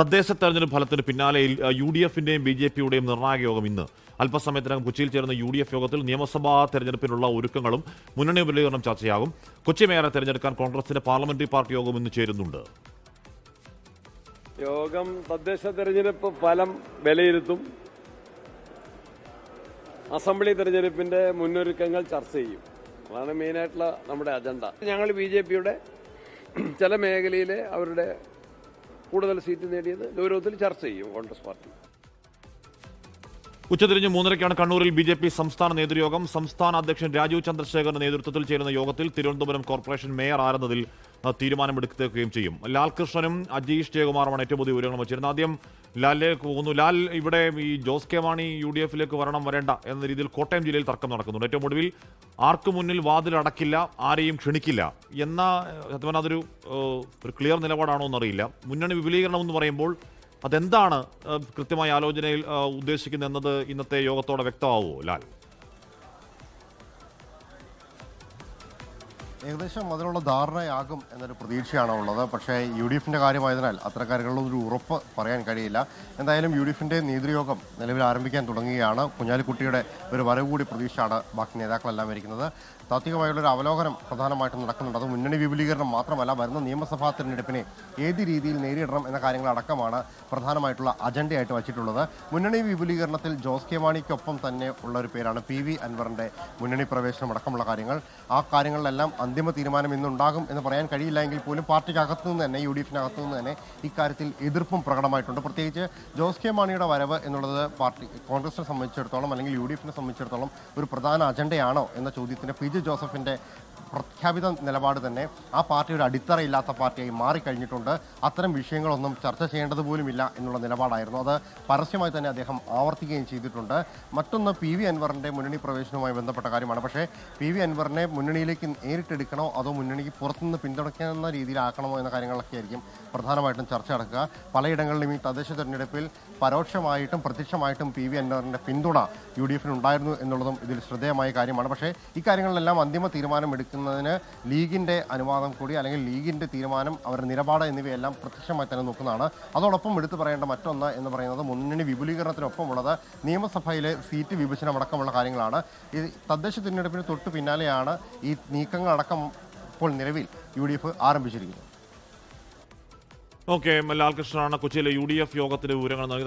തദ്ദേശ തെരഞ്ഞെടുപ്പ് ഫലത്തിന് പിന്നാലെ യു ഡി എഫിന്റെയും ബി ജെ പിയുടെയും നിർണായക യോഗം ഇന്ന്. അല്പസമയത്തിനകം കൊച്ചിയിൽ ചേർന്ന യു ഡി എഫ് യോഗത്തിൽ നിയമസഭാ തെരഞ്ഞെടുപ്പിനുള്ള ഒരുക്കങ്ങളും മുന്നണി വിപുലീകരണം ചർച്ചയാകും. കൊച്ചി മേയറെ തെരഞ്ഞെടുക്കാൻ കോൺഗ്രസിന്റെ പാർലമെന്ററി പാർട്ടി യോഗം ഇന്ന് ചേരുന്നുണ്ട്. യോഗം തദ്ദേശ തെരഞ്ഞെടുപ്പ് ഫലം വിലയിരുത്തും. അസംബ്ലി തെരഞ്ഞെടുപ്പിന്റെ മുന്നൊരുക്കങ്ങൾ ചർച്ച ചെയ്യും. അതാണ് മെയിനായിട്ടുള്ള നമ്മുടെ അജണ്ട. ഞങ്ങൾ ബി ജെ പിയുടെ ചില മേഖലയിലെ അവരുടെ കൂടുതൽ സീറ്റ് നേടിയത് ഗൗരവത്തിൽ ചർച്ച ചെയ്യും കോൺഗ്രസ് പാർട്ടി. ഉച്ചതിരിഞ്ഞ് മൂന്നരയ്ക്കാണ് കണ്ണൂരിൽ ബി ജെ പി സംസ്ഥാന നേതൃയോഗം. സംസ്ഥാന അധ്യക്ഷൻ രാജീവ് ചന്ദ്രശേഖറിന്റെ നേതൃത്വത്തിൽ ചേരുന്ന യോഗത്തിൽ തിരുവനന്തപുരം കോർപ്പറേഷൻ മേയർ ആരെന്നതിൽ തീരുമാനമെടുക്കുകയും ചെയ്യും. ലാൽകൃഷ്ണനും അജീഷ് ജയകുമാറുമാണ് ഏറ്റവും പുതിയ വിവരങ്ങൾ വച്ചിരുന്നത്. ആദ്യം ലാലിലേക്ക് പോകുന്നു. ലാൽ ഇവിടെ ഈ Jose K Mani U D എഫിലേക്ക് വരണം വരേണ്ട എന്ന രീതിയിൽ കോട്ടയം ജില്ലയിൽ തർക്കം നടക്കുന്നുണ്ട്. ഏറ്റവും ഒടുവിൽ ആർക്കു മുന്നിൽ വാതിൽ അടക്കില്ല ആരെയും ക്ഷണിക്കില്ല എന്ന സത്യം പറഞ്ഞാൽ അതൊരു ഒരു ക്ലിയർ നിലപാടാണോ എന്നറിയില്ല. മുന്നണി വിപുലീകരണം എന്ന് പറയുമ്പോൾ അതെന്താണ് കൃത്യമായ ആലോചനയിൽ ഉദ്ദേശിക്കുന്നത് എന്നത് ഇന്നത്തെ യോഗത്തോടെ വ്യക്തമാവുമോ ലാൽ? ഏകദേശം അതിനുള്ള ധാരണയാകും എന്നൊരു പ്രതീക്ഷയാണ് ഉള്ളത്. പക്ഷേ യു ഡി എഫിന്റെ കാര്യമായതിനാൽ അത്തരക്കാര്യങ്ങളിലൊന്നും ഒരു ഉറപ്പ് പറയാൻ കഴിയില്ല. എന്തായാലും യു ഡി എഫിന്റെ നേതൃയോഗം നിലവിൽ ആരംഭിക്കാൻ തുടങ്ങുകയാണ്. കുഞ്ഞാലിക്കുട്ടിയുടെ ഒരു വരവ് കൂടി പ്രതീക്ഷയാണ് ബാക്കി നേതാക്കളെല്ലാം ഇരിക്കുന്നത് താത്വികമായുള്ളൊരു അവലോകനം പ്രധാനമായിട്ടും നടക്കുന്നുണ്ട്. അത് മുന്നണി വിപുലീകരണം മാത്രമല്ല വരുന്ന നിയമസഭാ തിരഞ്ഞെടുപ്പിനെ ഏത് രീതിയിൽ നേരിടണം എന്ന കാര്യങ്ങളടക്കമാണ് പ്രധാനമായിട്ടുള്ള അജണ്ടയായിട്ട് വച്ചിട്ടുള്ളത്. മുന്നണി വിപുലീകരണത്തിൽ ജോസ് കെ മാണിക്കൊപ്പം തന്നെ ഉള്ള ഒരു പേരാണ് പി വി അൻവറിന്റെ മുന്നണി പ്രവേശനം അടക്കമുള്ള കാര്യങ്ങൾ. ആ കാര്യങ്ങളിലെല്ലാം അന്തിമ തീരുമാനം ഇന്നുണ്ടാകും എന്ന് പറയാൻ കഴിയില്ല എങ്കിൽ പോലും പാർട്ടിക്ക് നിന്ന് തന്നെ യു ഡി എഫിനകത്തു നിന്ന് തന്നെ ഇക്കാര്യത്തിൽ എതിർപ്പും പ്രകടമായിട്ടുണ്ട്. പ്രത്യേകിച്ച് ജോസ് കെ മാണിയുടെ വരവ് എന്നുള്ളത് പാർട്ടി കോൺഗ്രസിനെ സംബന്ധിച്ചിടത്തോളം അല്ലെങ്കിൽ യു ഡി എഫിനെ സംബന്ധിച്ചിടത്തോളം ഒരു പ്രധാന അജണ്ടയാണോ എന്ന ചോദ്യത്തിന് പി ജെ ജോസഫിന്റെ പ്രഖ്യാപിത നിലപാട് തന്നെ ആ പാർട്ടിയുടെ അടിത്തറ അടിത്തറയില്ലാത്ത പാർട്ടിയായി മാറിക്കഴിഞ്ഞിട്ടുണ്ട്. അത്തരം വിഷയങ്ങളൊന്നും ചർച്ച ചെയ്യേണ്ടത് പോലുമില്ല എന്നുള്ള നിലപാടായിരുന്നു. അത് പരസ്യമായി തന്നെ അദ്ദേഹം ആവർത്തിക്കുകയും ചെയ്തിട്ടുണ്ട്. മറ്റൊന്ന് പി വി അൻവറിന്റെ മുന്നണി പ്രവേശനവുമായി ബന്ധപ്പെട്ട കാര്യമാണ്. പക്ഷേ പി വി അൻവറിനെ മുന്നണിയിലേക്ക് നേരിട്ടെടുക്കണോ അതോ മുന്നണിക്ക് പുറത്തുനിന്ന് പിന്തുണയ്ക്കുന്ന രീതിയിലാക്കണമോ എന്ന കാര്യങ്ങളൊക്കെ ആയിരിക്കും പ്രധാനമായിട്ടും ചർച്ച നടക്കുക. പലയിടങ്ങളിലും ഈ തദ്ദേശ തെരഞ്ഞെടുപ്പിൽ പരോക്ഷമായിട്ടും പ്രത്യക്ഷമായിട്ടും പി വി അൻവറിന്റെ പിന്തുണ യു ഡി എഫിന് ഉണ്ടായിരുന്നു എന്നുള്ളതും ഇതിൽ ശ്രദ്ധേയമായ കാര്യമാണ്. പക്ഷേ ഇക്കാര്യങ്ങളിലെല്ലാം അന്തിമ തീരുമാനം എടുക്കുന്നതിന് ലീഗിന്റെ അനുവാദം കൂടി അല്ലെങ്കിൽ ലീഗിന്റെ തീരുമാനം അവരുടെ നിലപാട് എന്നിവയെല്ലാം പ്രത്യക്ഷമായി തന്നെ നോക്കുന്നതാണ്. അതോടൊപ്പം എടുത്തു പറയേണ്ട മറ്റൊന്ന് എന്ന് പറയുന്നത് മുന്നണി വിപുലീകരണത്തിനൊപ്പമുള്ളത് നിയമസഭയിലെ സീറ്റ് വിഭജനം അടക്കമുള്ള കാര്യങ്ങളാണ്. ഈ തദ്ദേശ തിരഞ്ഞെടുപ്പിന് തൊട്ട് പിന്നാലെയാണ് ഈ നീക്കങ്ങളടക്കം ഇപ്പോൾ നിലവിൽ യു ഡി എഫ് ആരംഭിച്ചിരിക്കുന്നത്. ഓക്കെ ലാൽകൃഷ്ണനാണ് കൊച്ചിയിലെ യു ഡി എഫ് യോഗത്തിന്റെ വിവരങ്ങൾ നൽകി